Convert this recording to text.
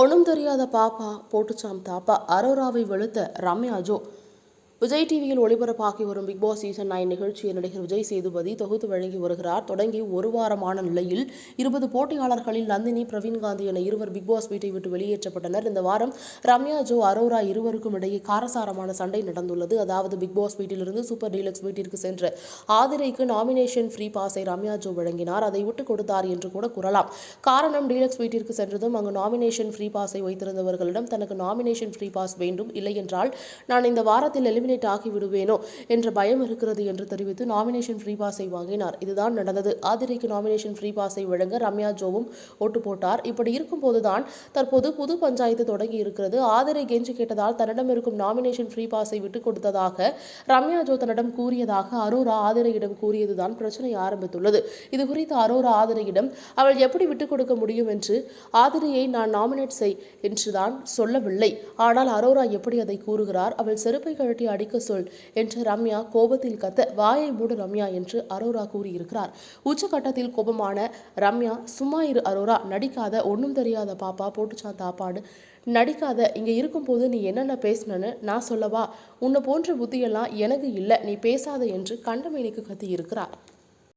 ஒன்றும் தெரியாத பாப்பா போட்டுச்சாம் தாப்பா. அரோராவை வெளுத்த ரம்யா ஜோ விஜய் டிவியில் ஒளிபரப்பாகி வரும் பிக் பாஸ் சீசன் நைன் நிகழ்ச்சியை நடிகர் விஜய் சேதுபதி தொகுத்து வழங்கி வருகிறார். தொடங்கி ஒரு வாரமான நிலையில் இருபது போட்டியாளர்களில் நந்தினி பிரவீன் காந்தி என இருவர் பிக் பாஸ் வீட்டை விட்டு வெளியேற்றப்பட்டனர். இந்த வாரம் ரம்யா ஜோ அரோரா இருவருக்கும் இடையே காரசாரமான சண்டை நடந்துள்ளது. அதாவது பிக் பாஸ் வீட்டிலிருந்து சூப்பர் டீலக்ஸ் வீட்டிற்கு சென்ற ஆதிரைக்கு நாமினேஷன் ஃப்ரீ பாஸை ரம்யா ஜோ வழங்கினார். அதை விட்டுக் கொடுத்தார் என்று கூட கூறலாம். காரணம் டீலக்ஸ் வீட்டிற்கு சென்றதும் அங்கு நாமினேஷன் ஃப்ரீ பாஸை வைத்திருந்தவர்களிடம் தனக்கு நாமினேஷன் ஃப்ரீ பாஸ் வேண்டும் இல்லை என்றால் நான் இந்த வாரத்தில் எலிமினேட் நாமினேட் ஆகிவிடுவேனோ என்ற பயம் இருக்கிறது என்று தெரிவித்து நாமினேஷன் ஃப்ரீ பாஸை வாங்கினார். இதுதான் நடந்தது. ஆதிரைக்கு நாமினேஷன் ஃப்ரீ பாஸை வழங்க ரம்யா ஜோவும் ஓட்டு போட்டார். இப்படி இருக்கும்போதுதான் தற்போது புது பஞ்சாயத்து தொடங்கி இருக்கிறது. ஆதிரை கெஞ்சி கேட்டதால் தன்னிடம் இருக்கும் நாமினேஷன் ஃப்ரீ பாஸை விட்டுக் கொடுத்ததாக ரம்யா ஜோ தன்னிடம் கூறியதாக அரோரா ஆதிரையிடம் கூறியதுதான் பிரச்சனை ஆரம்பித்துள்ளது. இது குறித்து அரோரா ஆதிரையிடம் அவள் எப்படி விட்டுக் கொடுக்க முடியும் என்று ஆதிரையை நான் நாமினேட் செய் என்றுதான் சொல்லவில்லை. ஆனால் அரோரா எப்படி அதை கூறுகிறார்? அவள் செருப்பை கழட்டி அடிக்க சொல் என்று ரம்யா கோபத்தில் கத்த வாயை மூடு ரம்யா என்று அரோரா கூறியிருக்கிறார். உச்சகட்டத்தில் கோபமான ரம்யா சும்மா இரு அரோரா நடிக்காத ஒன்றும் தெரியாத பாப்பா போட்டுச்சான் தாப்பாடு நடிக்காத இங்க இருக்கும்போது நீ என்னென்ன பேசினன்னு நான் சொல்லவா? உன்னை போன்ற புத்தியெல்லாம் எனக்கு இல்லை நீ பேசாத என்று கண்டமேனிக்கு கத்தி இருக்கிறார்